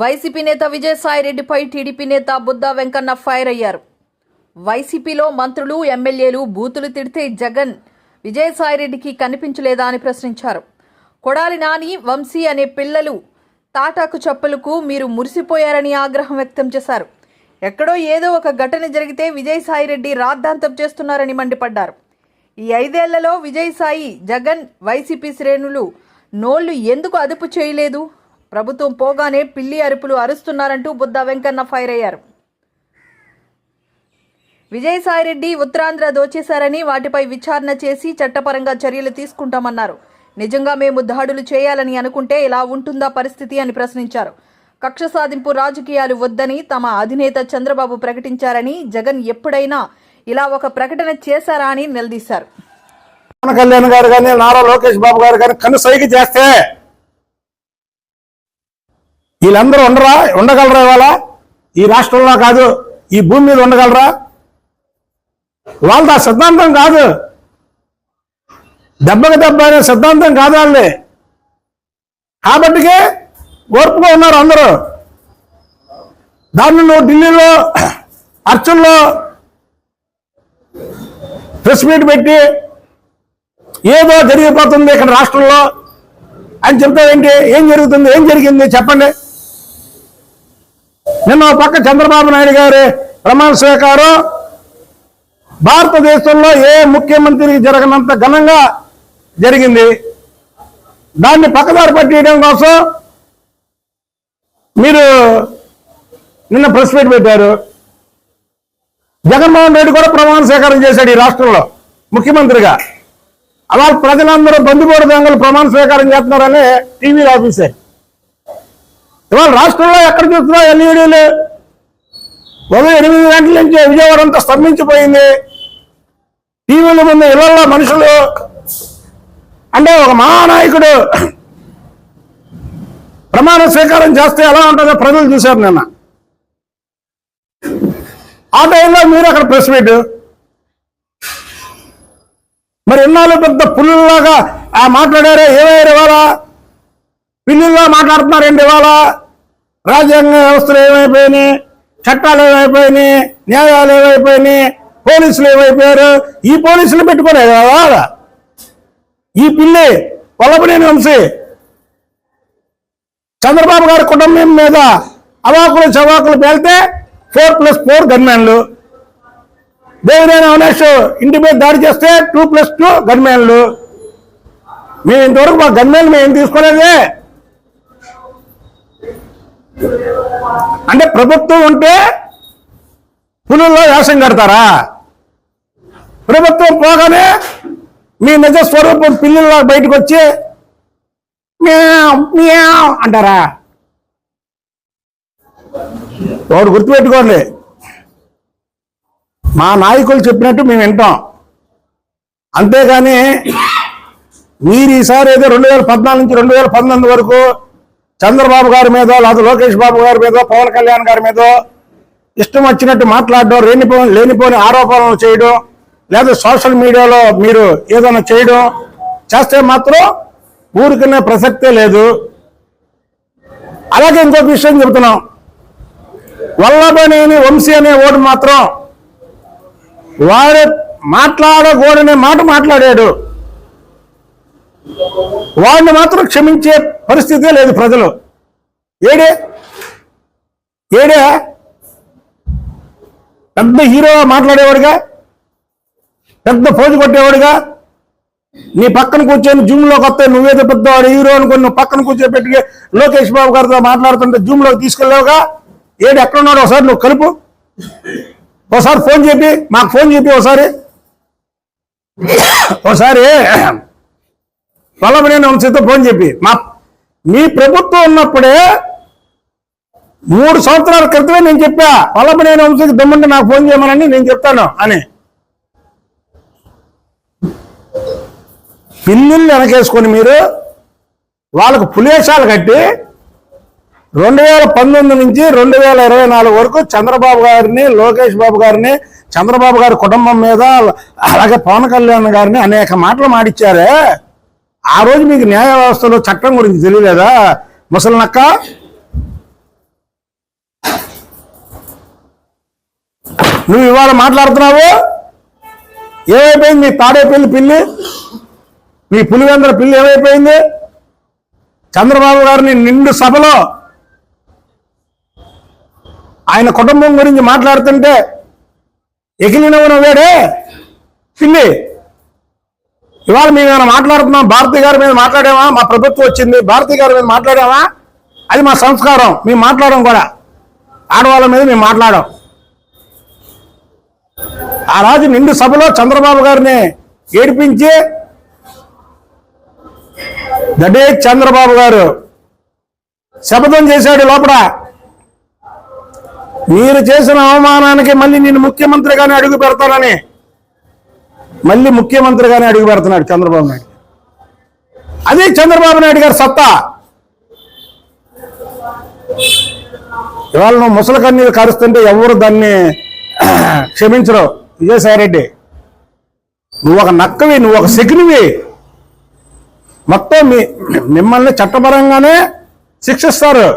YCP నేత విజయసాయిరెడ్డిపై TDP నేత Buddha Venkanna fire అయ్యారు. వైసీపీలో మంత్రులు ఎమ్మెల్యేలు బూతులు తిడితే జగన్ విజయసాయిరెడ్డికి కనిపించలేదా అని ప్రశ్నించారు. కొడాలి నాని వంశీ అనే పిల్లలు తాటాకు చప్పులకు మీరు మురిసిపోయారని ఆగ్రహం వ్యక్తం చేశారు. ఎక్కడో ఏదో ఒక ఘటన జరిగితే విజయసాయిరెడ్డి రాద్ధాంతం చేస్తున్నారని మండిపడ్డారు. ఈ ఐదేళ్ళలో విజయసాయి జగన్ వైసీపీ శ్రేణులు నోళ్ళు ఎందుకు అదుపు చేయలేదు? ప్రభుత్వం పోగానే పిల్లి అరుపులు అరుస్తున్నారంటూ బుద్ధ వెంకన్న ఫైర్ అయ్యారు. విజయసాయిరెడ్డి ఉత్తరాంధ్ర దోచేశారని వాటిపై విచారణ చేసి చట్టపరంగా చర్యలు తీసుకుంటామన్నారు. నిజంగా మేము దాడులు చేయాలని అనుకుంటే ఇలా ఉంటుందా పరిస్థితి అని ప్రశ్నించారు. కక్ష సాధింపు రాజకీయాలు వద్దని తమ అధినేత చంద్రబాబు ప్రకటించారని జగన్ ఎప్పుడైనా ఇలా ఒక ప్రకటన చేశారా అని నిలదీశారు. పవన్ కళ్యాణ్ గారు కానీ నారా లోకేష్ బాబు గారు కానీ కన్ను సైకి చేస్తే వీళ్ళందరూ ఉండరా? ఉండగలరా ఇవాళ? ఈ రాష్ట్రంలో కాదు ఈ భూమి మీద ఉండగలరా? వాళ్ళది ఆ సిద్ధాంతం కాదు. దెబ్బకి దెబ్బ అనే సిద్ధాంతం కాదు వాళ్ళది. కాబట్టికే ఓర్పుగా ఉన్నారు అందరూ. దాన్ని నువ్వు ఢిల్లీలో అర్చనలో ప్రెస్ మీట్ పెట్టి ఏదో జరిగిపోతుంది ఇక్కడ రాష్ట్రంలో. అని చెప్తావేంటి? ఏం జరుగుతుంది? ఏం జరిగింది? చెప్పండి. నిన్న పక్క చంద్రబాబు నాయుడు గారి ప్రమాణ స్వీకారం. భారతదేశంలో ఏ ముఖ్యమంత్రికి జరగనంత ఘనంగా జరిగింది. దాన్ని పక్కదారి పట్టియడం కోసం మీరు నిన్న ప్రెస్ మీట్ పెట్టారు. జగన్మోహన్ రెడ్డి కూడా ప్రమాణ స్వీకారం చేశాడు ఈ రాష్ట్రంలో ముఖ్యమంత్రిగా. అలా ప్రజలందరూ బంధుకోడు దొంగలు ప్రమాణ స్వీకారం చేస్తున్నారని టీవీ ఆఫీసర్ ఇవాళ రాష్ట్రంలో ఎక్కడ చూస్తున్నా ఎల్ఈడీలు? ఉదయం ఎనిమిది గంటల నుంచి విజయవాడ అంతా స్తంభించిపోయింది. టీవీల ముందు ఇళ్ళలో మనుషులు. అంటే ఒక మహానాయకుడు ప్రమాణ స్వీకారం చేస్తే ఎలా ఉంటుందో ప్రజలు చూశారు నిన్న. ఆ టైంలో మీరు అక్కడ ప్రెస్ మీట్. మరి ఎన్నాళ్ళు పెద్ద పుల్లులాగా ఆ మాట్లాడారే ఏమయ్యారు ఇవాళ? పిల్లుల్లా మాట్లాడుతున్నారండి ఇవాళ. రాజ్యాంగ వ్యవస్థలు ఏమైపోయినాయి? చట్టాలు ఏమైపోయినాయి? న్యాయాలు ఏమైపోయినాయి? పోలీసులు ఏమైపోయారు? ఈ పోలీసులు పెట్టుకునే కదా ఈ పిల్లి వల్లభనేని వంశీ చంద్రబాబు గారి కుటుంబం మీద అవాకులు చవాకులు పేలితే ఫోర్ ప్లస్ ఫోర్ గన్మ్యాన్లు. దేవినేని అవినాష్ ఇంటి మీద దాడి చేస్తే టూ ప్లస్ టూ గన్మ్యాన్లు. మేము ఇంతవరకు మా గన్మ్యాన్లు మేము తీసుకోలేదే? అంటే ప్రభుత్వం ఉంటే పులుల్లో వేషం కడతారా? ప్రభుత్వం పోగానే మీ నిజ స్వరూపం పిల్లల్లో బయటకు వచ్చి అంటారా? వాడు గుర్తుపెట్టుకోండి. మా నాయకులు చెప్పినట్టు మేము వింటాం. అంతేగాని మీరు ఈసారి ఏదో రెండు వేల పద్నాలుగు నుంచి రెండు వేల పంతొమ్మిది వరకు చంద్రబాబు గారి మీద లేదా లోకేష్ బాబు గారి మీద పవన్ కళ్యాణ్ గారి మీద ఇష్టం వచ్చినట్టు మాట్లాడడం లేనిపో లేనిపోని ఆరోపణలు చేయడం లేదా సోషల్ మీడియాలో మీరు ఏదైనా చేయడం చేస్తే మాత్రం ఊరికనే ప్రసక్తే లేదు. అలాగే ఇంకొక విషయం చెబుతున్నాం. వల్లభనేని వంశీ అనే ఓటు మాత్రం వాడు మాట్లాడకూడనే మాట మాట్లాడాడు. వాడిని మాత్రం క్షమించే పరిస్థితే లేదు ప్రజలు. ఏడే? ఏడే? పెద్ద హీరో మాట్లాడేవాడుగా? పెద్ద పోజు కొట్టేవాడుగా? నీ పక్కన కూర్చొని జూమ్లోకి వస్తే నువ్వేదో పెద్దవాడు హీరో అనుకుని నువ్వు పక్కన కూర్చోబెట్టి లోకేష్ బాబు గారితో మాట్లాడుతుంటే జూమ్ తీసుకెళ్ళావుగా? ఏడు ఎక్కడున్నాడు ఒకసారి నువ్వు కలుపు. ఒకసారి ఫోన్ చెప్పి మాకు ఫోన్ చెప్పి ఒకసారి. ఒకసారి వల్లభనేని వంశీతో ఫోన్ చెప్పి మా మీ ప్రభుత్వం ఉన్నప్పుడే మూడు సంవత్సరాల క్రితమే నేను చెప్పా వల్లభనేని వంశీకి దమ్ముంటే నాకు ఫోన్ చేయమనని నేను చెప్తాను అని. పిల్లుల్ని వెనకేసుకొని మీరు వాళ్ళకు పులేశాలు కట్టి రెండు వేల పంతొమ్మిది నుంచి రెండు వేల ఇరవై నాలుగు వరకు చంద్రబాబు గారిని లోకేష్ బాబు గారిని చంద్రబాబు గారి కుటుంబం మీద అలాగే పవన్ కళ్యాణ్ గారిని అనేక మాటలు మాడిచ్చారే ఆ రోజు మీకు న్యాయ వ్యవస్థలో చట్టం గురించి తెలియలేదా? ముసలినక్క? నువ్వు ఇవాళ మాట్లాడుతున్నావు? ఏమైపోయింది? నీ తాడేపల్లి పిల్లి? నీ పులివెందర పిల్లి ఏమైపోయింది? చంద్రబాబు గారిని నిండు సభలో ఆయన కుటుంబం గురించి మాట్లాడుతుంటే ఎగిలినవున వేడే పిల్లి. ఇవాళ మేము ఏమైనా మాట్లాడుతున్నాం? భారతి గారి మీద మాట్లాడామా? మా ప్రభుత్వం వచ్చింది. భారతి గారి మీద మాట్లాడామా? అది మా సంస్కారం. మేము మాట్లాడడం కూడా. ఆడవాళ్ళ మీద మేము మాట్లాడాం ఆ రాజు నిండు సభలో చంద్రబాబు గారిని ఏడిపించి దడే చంద్రబాబు గారు శపథం చేశాడు లోపల. మీరు చేసిన అవమానానికి మళ్ళీ నేను ముఖ్యమంత్రిగానే అడుగు పెడతానని మళ్ళీ ముఖ్యమంత్రిగానే అడుగు పెడుతున్నాడు చంద్రబాబు నాయుడు. అదే చంద్రబాబు నాయుడు గారు సత్తా. ఇవాళ నువ్వు ముసలి కన్నీరు కరుస్తుంటే ఎవరు దాన్ని క్షమించరు? విజయసాయిరెడ్డి నువ్వు ఒక నక్కవి నువ్వు ఒక శకునివి మొత్తం మిమ్మల్ని చట్టపరంగానే శిక్షిస్తారు.